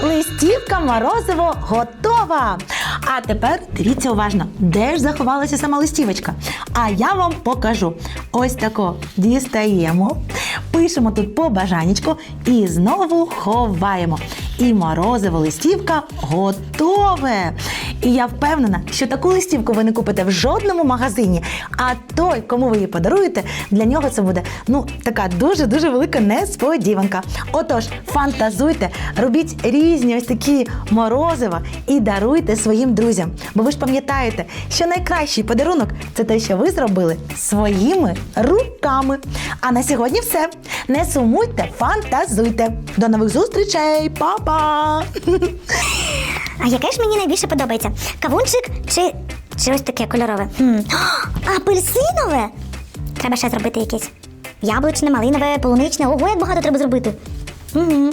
Листівка морозиво готова. А тепер дивіться уважно, де ж заховалася сама листівочка. А я вам покажу. Ось тако дістаємо, пишемо тут побажанечко і знову ховаємо. І морозиво листівка готове. І я впевнена, що таку листівку ви не купите в жодному магазині. А той, кому ви її подаруєте, для нього це буде ну така дуже дуже велика несподіванка. Отож, фантазуйте, робіть різні ось такі морозива і даруйте своїм друзям. Бо ви ж пам'ятаєте, що найкращий подарунок це те, що ви зробили своїми руками. А на сьогодні все. Не сумуйте, фантазуйте. До нових зустрічей, Па-па! А яке ж мені найбільше подобається? Кавунчик чи, чи ось таке кольорове? Хм. Апельсинове? Треба ще зробити якесь. Яблучне, малинове, полуничне. Ого, як багато треба зробити. Угу.